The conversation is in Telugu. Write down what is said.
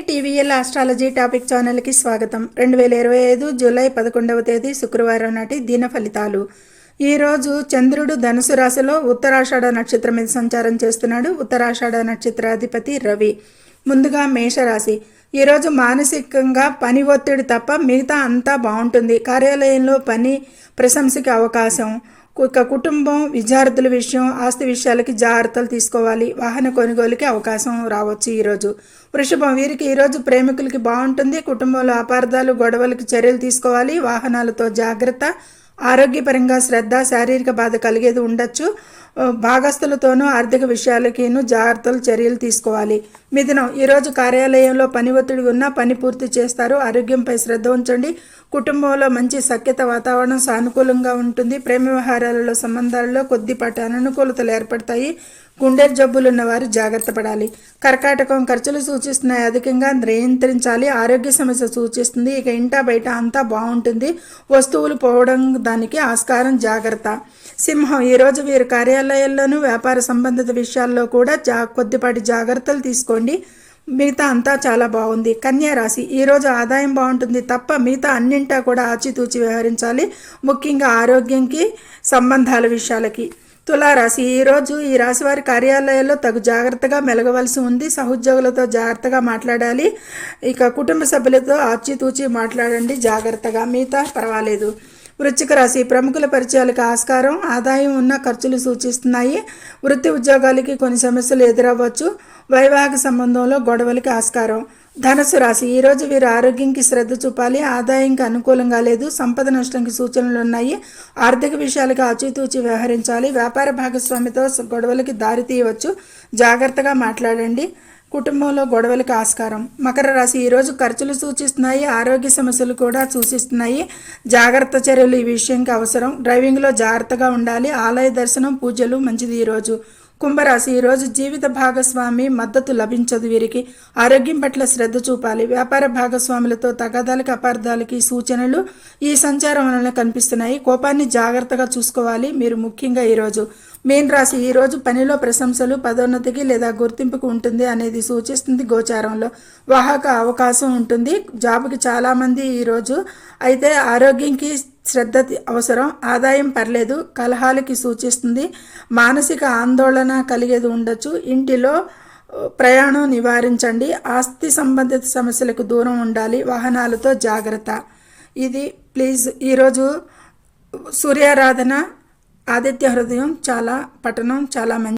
టీవీఎల్ ఆస్ట్రాలజీ టాపిక్ ఛానల్కి స్వాగతం. రెండు వేల ఇరవై ఐదు జూలై పదకొండవ తేదీ శుక్రవారం నాటి దిన ఫలితాలు. ఈరోజు చంద్రుడు ధనుసు రాశిలో ఉత్తరాషాఢ నక్షత్రం మీద సంచారం చేస్తున్నాడు. ఉత్తరాషాఢ నక్షత్రాధిపతి రవి. ముందుగా మేషరాశి. ఈరోజు మానసికంగా పని ఒత్తిడి తప్ప మిగతా అంతా బాగుంటుంది. కార్యాలయంలో పని ప్రశంసకి అవకాశం. ఇక కుటుంబం విద్యార్థుల విషయం ఆస్తి విషయాలకి జాగ్రత్తలు తీసుకోవాలి. వాహన కొనుగోలుకి అవకాశం రావచ్చు ఈరోజు. వృషభం వీరికి ఈరోజు ప్రేమికులకి బాగుంటుంది. కుటుంబంలో అపార్థాలు గొడవలకి చర్యలు తీసుకోవాలి. వాహనాలతో జాగ్రత్త ఆరోగ్యపరంగా శ్రద్ధ శారీరక బాధ కలిగేది ఉండొచ్చు. భాగస్తులతోనూ ఆర్థిక విషయాలకిను జాగ్రత్తలు చర్యలు తీసుకోవాలి. మిథునం ఈరోజు కార్యాలయంలో పని ఒత్తిడి ఉన్నా పని పూర్తి చేస్తారు. ఆరోగ్యంపై శ్రద్ధ ఉంచండి. కుటుంబంలో మంచి సఖ్యత వాతావరణం సానుకూలంగా ఉంటుంది. ప్రేమ వ్యవహారాలలో సంబంధాలలో కొద్దిపాటి అననుకూలతలు ఏర్పడతాయి. గుండె జబ్బులు ఉన్నవారు జాగ్రత్త పడాలి. కర్కాటకం ఖర్చులు సూచిస్తున్నాయి. అధికంగా నియంత్రించాలి. ఆరోగ్య సమస్య సూచిస్తుంది. ఇక ఇంటా బయట అంతా బాగుంటుంది. వస్తువులు పోవడం దానికి ఆస్కారం జాగ్రత్త. సింహం ఈరోజు వీరు కార్యాలయం కార్యాలయాల్లోనూ వ్యాపార సంబంధిత విషయాల్లో కూడా జా కొద్దిపాటి జాగ్రత్తలు తీసుకోండి. మిగతా అంతా చాలా బాగుంది. కన్యా రాశి ఈరోజు ఆదాయం బాగుంటుంది తప్ప మిగతా అన్నింటా కూడా ఆచితూచి వ్యవహరించాలి. ముఖ్యంగా ఆరోగ్యంకి సంబంధాల విషయాలకి. తులారాశి ఈరోజు ఈ రాశి వారి కార్యాలయాల్లో తగు జాగ్రత్తగా మెలగవలసి ఉంది. సహోద్యోగులతో జాగ్రత్తగా మాట్లాడాలి. ఇక కుటుంబ సభ్యులతో ఆచితూచి మాట్లాడండి జాగ్రత్తగా. మిగతా పర్వాలేదు. వృశ్చిక రాశి ప్రముఖుల పరిచయాలకు ఆస్కారం ఆదాయం ఉన్న ఖర్చులు సూచిస్తున్నాయి. వృత్తి ఉద్యోగాలకి కొన్ని సమస్యలు ఎదురవ్వచ్చు. వైవాహిక సంబంధంలో గొడవలకి ఆస్కారం. ధనసు రాశి ఈరోజు వీరు ఆరోగ్యంకి శ్రద్ధ చూపాలి. ఆదాయంకి అనుకూలంగా లేదు. సంపద నష్టంకి సూచనలు ఉన్నాయి. ఆర్థిక విషయాలకు ఆచితూచి వ్యవహరించాలి. వ్యాపార భాగస్వామితో గొడవలకి దారి తీయవచ్చు. జాగ్రత్తగా మాట్లాడండి. కుటుంబంలో గొడవలకు ఆస్కారం. మకర రాశి ఈరోజు ఖర్చులు సూచిస్తున్నాయి ఆరోగ్య సమస్యలు కూడా సూచిస్తున్నాయి. జాగ్రత్త చర్యలు ఈ విషయంకి అవసరం. డ్రైవింగ్లో జాగ్రత్తగా ఉండాలి. ఆలయ దర్శనం పూజలు మంచిది ఈరోజు కుంభరాశి ఈరోజు జీవిత భాగస్వామి మద్దతు లభించదు వీరికి. ఆరోగ్యం పట్ల శ్రద్ధ చూపాలి. వ్యాపార భాగస్వాములతో తగాదాలకి అపార్థాలకి సూచనలు ఈ సంచారం వలన కనిపిస్తున్నాయి. కోపాన్ని జాగ్రత్తగా చూసుకోవాలి. మీరు ముఖ్యంగా ఈరోజు మీన్ రాశి ఈరోజు పనిలో ప్రశంసలు పదోన్నతికి లేదా గుర్తింపుకు ఉంటుంది అనేది సూచిస్తుంది గోచారంలో. వాహక అవకాశం ఉంటుంది. జాబ్కి చాలామంది ఈరోజు అయితే ఆరోగ్యంకి శ్రద్ధ అవసరం. ఆదాయం పర్లేదు. కలహాలకి సూచిస్తుంది. మానసిక ఆందోళన కలిగేది ఉండొచ్చు. ఇంటిలో ప్రయాణం నివారించండి. ఆస్తి సంబంధిత సమస్యలకు దూరం ఉండాలి. వాహనాలతో జాగ్రత్త. ఇది ప్లీజ్ ఈరోజు సూర్యారాధన ఆదిత్య హృదయం చాలా పఠనం చాలా మంచి